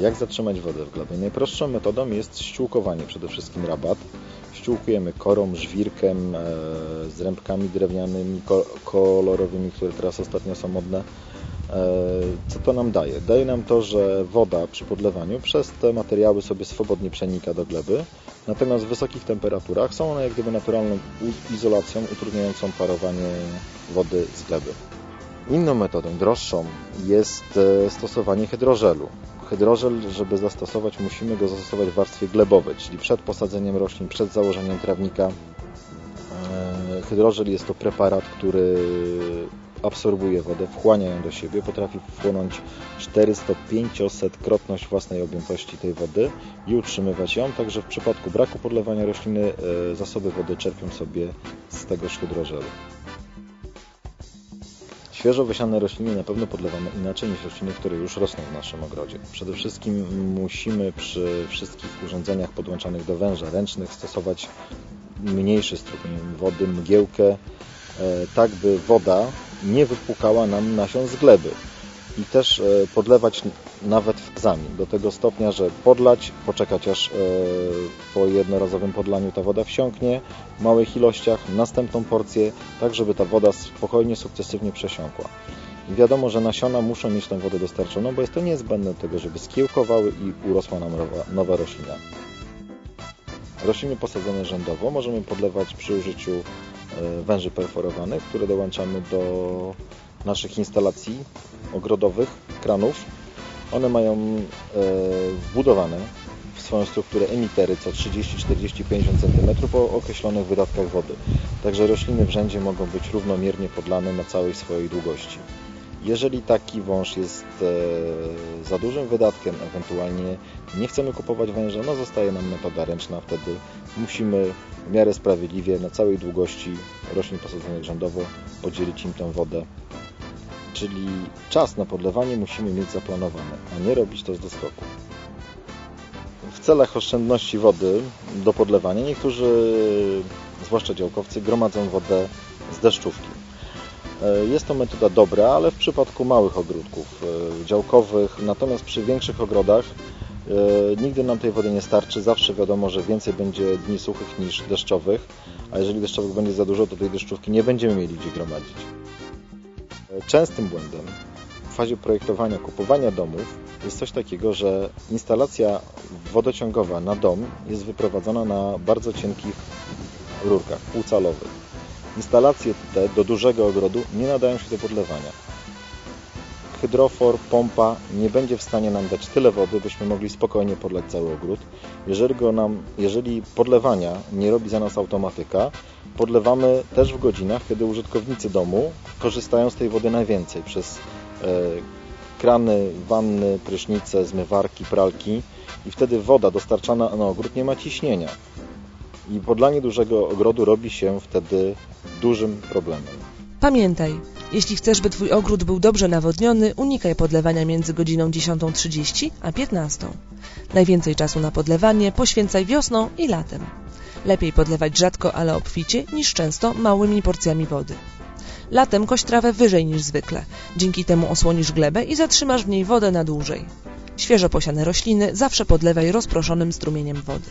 Jak zatrzymać wodę w glebie? Najprostszą metodą jest ściółkowanie, przede wszystkim rabat. Ściółkujemy korą, żwirkiem, e, zrębkami drewnianymi, kolorowymi, które teraz ostatnio są modne. E, co to nam daje? Daje nam to, że woda przy podlewaniu przez te materiały sobie swobodnie przenika do gleby, natomiast w wysokich temperaturach są one jak gdyby naturalną izolacją utrudniającą parowanie wody z gleby. Inną metodą, droższą, jest e, stosowanie hydrożelu. Hydrożel, żeby zastosować, musimy go zastosować w warstwie glebowej, czyli przed posadzeniem roślin, przed założeniem trawnika. E, hydrożel jest to preparat, który absorbuje wodę, wchłania ją do siebie, potrafi wchłonąć 400-500-krotność własnej objętości tej wody i utrzymywać ją, także w przypadku braku podlewania rośliny e, zasoby wody czerpią sobie z tego hydrożelu. Świeżo wysiane rośliny na pewno podlewamy inaczej niż rośliny, które już rosną w naszym ogrodzie. Przede wszystkim musimy przy wszystkich urządzeniach podłączanych do węża ręcznych stosować mniejszy strumień wody, mgiełkę, e, tak by woda nie wypłukała nam nasion z gleby i też e, podlewać nawet w egzamin do tego stopnia, że podlać, poczekać aż e, po jednorazowym podlaniu ta woda wsiąknie w małych ilościach, następną porcję, tak żeby ta woda spokojnie, sukcesywnie przesiąkła. Wiadomo, że nasiona muszą mieć tę wodę dostarczoną, bo jest to niezbędne do tego, żeby skiełkowały i urosła nam nowa, nowa roślina. Rośliny posadzone rzędowo możemy podlewać przy użyciu e, węży perforowanych, które dołączamy do naszych instalacji ogrodowych, kranów. One mają e, wbudowane w swoją strukturę emitery co 30, 40, 50 cm po określonych wydatkach wody. Także rośliny w rzędzie mogą być równomiernie podlane na całej swojej długości. Jeżeli taki wąż jest e, za dużym wydatkiem, ewentualnie nie chcemy kupować węża, no zostaje nam metoda ręczna, wtedy musimy w miarę sprawiedliwie na całej długości roślin posadzonych rządowo podzielić im tę wodę. Czyli czas na podlewanie musimy mieć zaplanowany, a nie robić to z doskoku. W celach oszczędności wody do podlewania niektórzy, zwłaszcza działkowcy, gromadzą wodę z deszczówki. E, jest to metoda dobra, ale w przypadku małych ogródków e, działkowych, natomiast przy większych ogrodach e, nigdy nam tej wody nie starczy. Zawsze wiadomo, że więcej będzie dni suchych niż deszczowych, a jeżeli deszczowych będzie za dużo, to tej deszczówki nie będziemy mieli gdzie gromadzić. Częstym błędem w fazie projektowania, kupowania domów jest coś takiego, że instalacja wodociągowa na dom jest wyprowadzona na bardzo cienkich rurkach półcalowych. Instalacje te do dużego ogrodu nie nadają się do podlewania. Hydrofor, pompa nie będzie w stanie nam dać tyle wody, byśmy mogli spokojnie podlać cały ogród. Jeżeli, go nam, jeżeli podlewania nie robi za nas automatyka, podlewamy też w godzinach, kiedy użytkownicy domu korzystają z tej wody najwięcej przez e, krany, wanny, prysznice, zmywarki, pralki i wtedy woda dostarczana na ogród nie ma ciśnienia i podlanie dużego ogrodu robi się wtedy dużym problemem. Pamiętaj, jeśli chcesz, by Twój ogród był dobrze nawodniony, unikaj podlewania między godziną 10.30 a 15. Najwięcej czasu na podlewanie poświęcaj wiosną i latem. Lepiej podlewać rzadko, ale obficie, niż często małymi porcjami wody. Latem kość trawę wyżej niż zwykle. Dzięki temu osłonisz glebę i zatrzymasz w niej wodę na dłużej. Świeżo posiane rośliny zawsze podlewaj rozproszonym strumieniem wody.